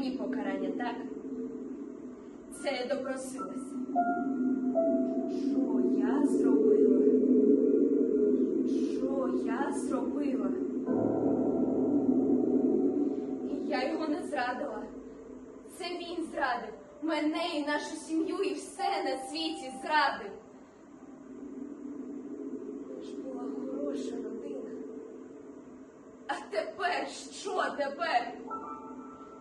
Мені покарання, так? Це я допросилася. Що я зробила? Що я зробила? І я його не зрадила. Це він зрадив. Мене і нашу сім'ю, і все на світі зрадив. Ж була хороша родина. А тепер що тепер?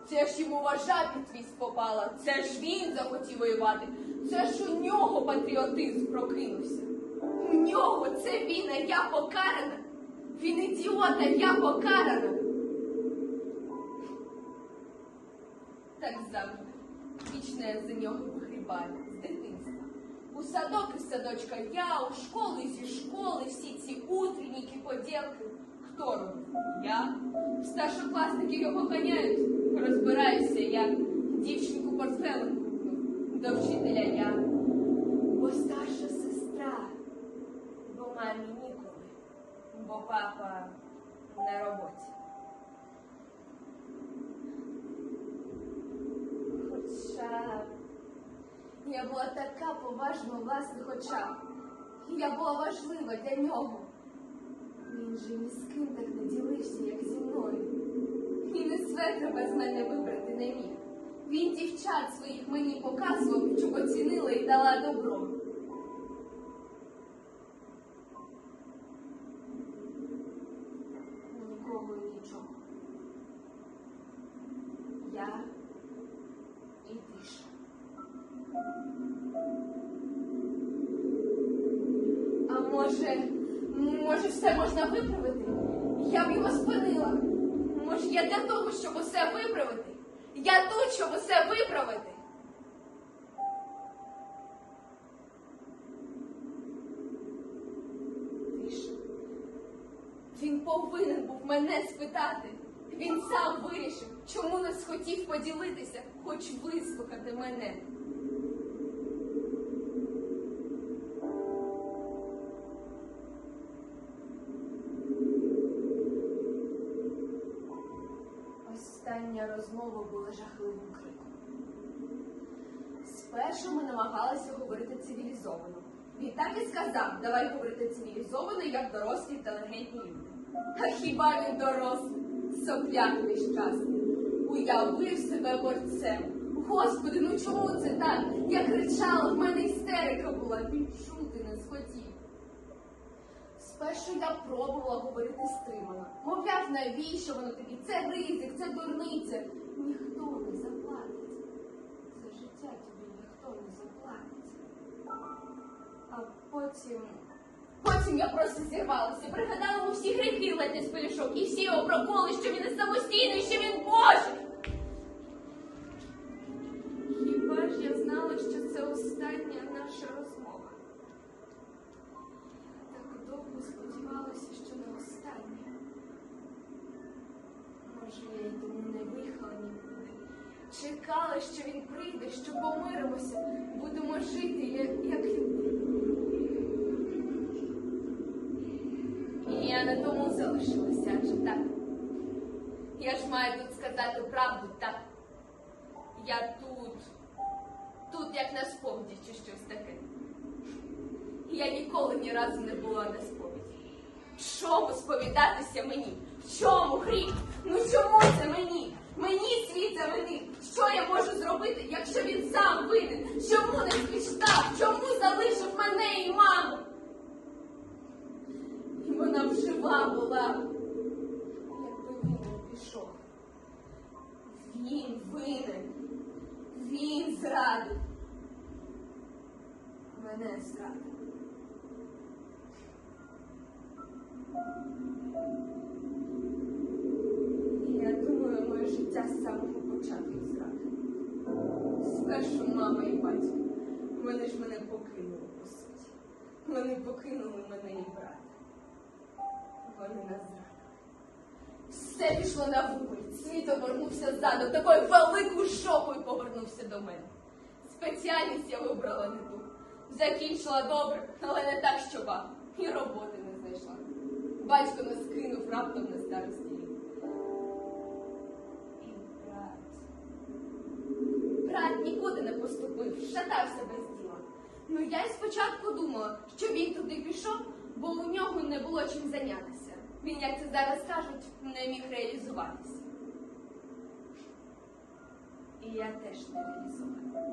Це ж йому важа під твіст попала, це ж він захотів воювати, це ж у нього патріотизм прокинувся. У нього це він, а я покарана. Він ідіот, а я покарана. Так завжди. Вічно я за нього вигрібаю з дитинства. У садок і садочка я, у школи зі школи, всі ці утренніки, поділки. Хто робить? Я. Старшокласники його ганяють. Розбираюся я. Дівчинку портфелем. До вчителя я. Бо старша сестра. Бо мамі ніколи. Бо папа на роботі. Хоча я була така поважна у власних очах. Я була важлива для нього. Він же ні з ким так не ділився, як зі мною. Светра без мене вибрати не міг. Він дівчат своїх мені показував, щоб оцінила і дала добро. Нікого нічого. Я і тиша. А може, може, все можна виправити? Я б його спинила. Може, я для того, щоб усе виправити? Я тут, щоб усе виправити. Він повинен був мене спитати. Він сам вирішив, чому не схотів поділитися, хоч вислухати мене. Розмова була жахливим криком. Спершу ми намагалися говорити цивілізовано. Він так і сказав, давай говорити цивілізовано, як дорослі інтелігентні люди. А хіба він дорослий? Сопляк нещасний. Уявив себе борцем. Господи, ну чому це так? Я кричала, в мене істерика була, він схотів. Спершу я пробувала говорити стримано. Мовляв, навіщо воно тобі? Це ризик, це дурниця. Ніхто не заплатить. За життя тобі ніхто не заплатить. А потім. Потім я просто зірвалася, пригадала йому всі гріхи ледь з пелюшок і всі його проколи, що він не самостійний, що він Божий. Хіба ж я знала, що це остання наша розмова? Так сподівалася, що не остання. Може, я й тому не виїхала нікуди. Чекала, що він прийде, що помиримося, будемо жити, як, як люди. І я на тому залишилася, адже так. Я ж маю тут сказати правду, так. Я тут, тут як на сповіді чи щось таке. Я ніколи ні разу не була на сповіді. Чому сповідатися мені? Чому гріх? Ну чому це мені? Мені світ завинив. Що я можу зробити, якщо він сам винен? Чому не спіштав? Чому залишив мене і маму? І вона б жива була, якби він не пішов. Він винен. Він зрадив. Мене зрадив. І я думаю, моє життя з самого початку зрадив. Спершу мама і батько. Вони ж мене покинули, по суті. Вони покинули мене і брата. Вони нас зрадили. Все пішло на вулиць. Світ обернувся ззаду, такою великою шопою повернувся до мене. Спеціальність я вибрала не ту. Закінчила добре, але не так, що ба. І роботи не знайшла. Батько нас кинув раптом на старості. Брат. нікуди не поступив, шатався без діла. Ну я й спочатку думала, що він туди пішов, бо у нього не було чим зайнятися. Він, як це зараз кажуть, не міг реалізуватися. І я теж не реалізована.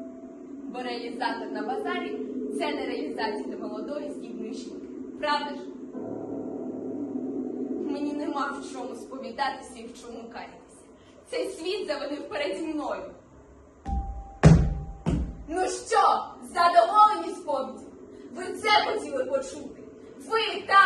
Бо реалізатор на базарі це не реалізація молодої здібної. Правда ж? Мені нема в чому всім, чому каятися. Цей світ завинив переді мною. Ну що, задоволені сповіді? Ви це хотіли почути? Ви, так!